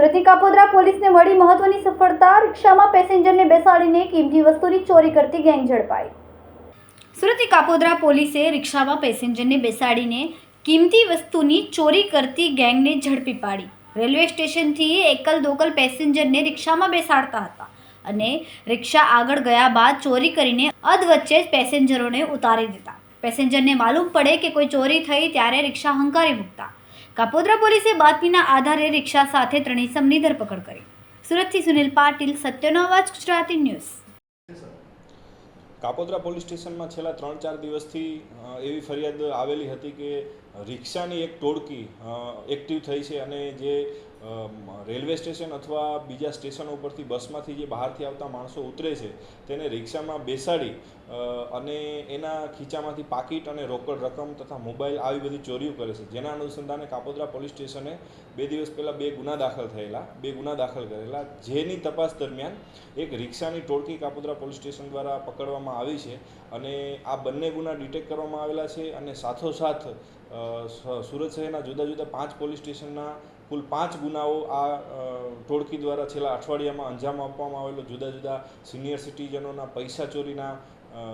સુરતની કાપોદરા પોલીસને મળી મહત્વની સફળતા, રિક્ષામાં પેસેન્જરને બેસાડીને કિંમતી વસ્તુની ચોરી કરતી ગેંગ ઝડપાઈ. સુરતની કાપોદરા પોલીસે રિક્ષામાં પેસેન્જરને બેસાડીને કિંમતી વસ્તુની ચોરી કરતી ગેંગને ઝડપી પાડી. રેલવે સ્ટેશનથી એકલ દોકલ પેસેન્જરને રિક્ષામાં બેસાડતા હતા અને રિક્ષા આગળ ગયા બાદ ચોરી કરીને અધવચ્ચે જ પેસેન્જરોને ઉતારી દીધા. પેસેન્જરને માલુમ પડે કે કોઈ ચોરી થઈ ત્યારે રિક્ષા હંકારી મૂકતા. કાપોદ્રા પોલીસે બાતમીના આધારે રિક્ષા સાથે ત્રણેય સમની ધરપકડ કરી. સુરતથી સુનિલ પાટીલ, સત્યનો અવાજ, ગુજરાતી ન્યૂઝ. કાપોદ્રા પોલીસ સ્ટેશનમાં છેલ્લા ત્રણ ચાર દિવસથી એવી ફરિયાદ આવેલી હતી કે રિક્ષાની એક ટોળકી એક્ટિવ થઈ છે અને જે રેલવે સ્ટેશન અથવા બીજા સ્ટેશનો ઉપરથી બસમાંથી જે બહારથી આવતા માણસો ઉતરે છે, તેને રિક્ષામાં બેસાડી અને એના ખીચામાંથી પાકીટ અને રોકડ રકમ તથા મોબાઈલ આવી બધી ચોરીઓ કરે છે. જેના અનુસંધાને કાપોદ્રા પોલીસ સ્ટેશને બે દિવસ પહેલાં બે ગુના દાખલ થયેલા, બે ગુના દાખલ કરેલા. જેની તપાસ દરમિયાન એક રિક્ષાની ટોળકી કાપોદ્રા પોલીસ સ્ટેશન દ્વારા પકડવામાં આવી છે અને આ બંને ગુના ડિટેક્ટ કરવામાં આવેલા છે અને સાથોસાથ સુરત શહેરના જુદા જુદા પાંચ પોલીસ સ્ટેશનના કુલ પાંચ ગુનાઓ આ ટોળકી દ્વારા છેલ્લા અઠવાડિયામાં અંજામ આપવામાં આવેલો જુદા જુદા સિનિયર સિટીઝનોના પૈસા ચોરીના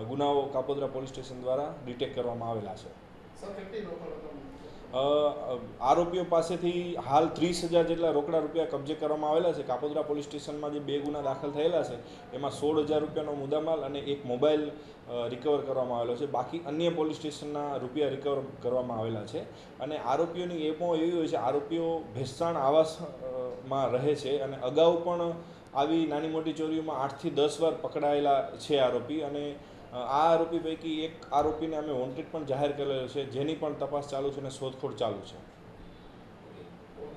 ગુનાઓ કાપોદ્રા પોલીસ સ્ટેશન દ્વારા ડિટેક્ટ કરવામાં આવેલા છે? આરોપીઓ પાસેથી હાલ ત્રીસ હજાર જેટલા રોકડા રૂપિયા કબજે કરવામાં આવેલા છે. કાપોદ્રા પોલીસ સ્ટેશનમાં જે બે ગુના દાખલ થયેલા છે, એમાં સોળ હજાર રૂપિયાનો મુદ્દામાલ અને એક મોબાઈલ રિકવર કરવામાં આવેલો છે. બાકી અન્ય પોલીસ સ્ટેશનના રૂપિયા રિકવર કરવામાં આવેલા છે. અને આરોપીઓની એપો એવી હોય છે, આરોપીઓ ભેસાણ આવાસમાં રહે છે અને અગાઉ પણ આવી નાની મોટી ચોરીઓમાં આઠથી દસ વાર પકડાયેલા છે આરોપી અને આ આરોપી પૈકી એક આરોપીને અમે વોન્ટેડ પણ જાહેર કરેલો છે, જેની પણ તપાસ ચાલુ છે અને શોધખોળ ચાલુ છે.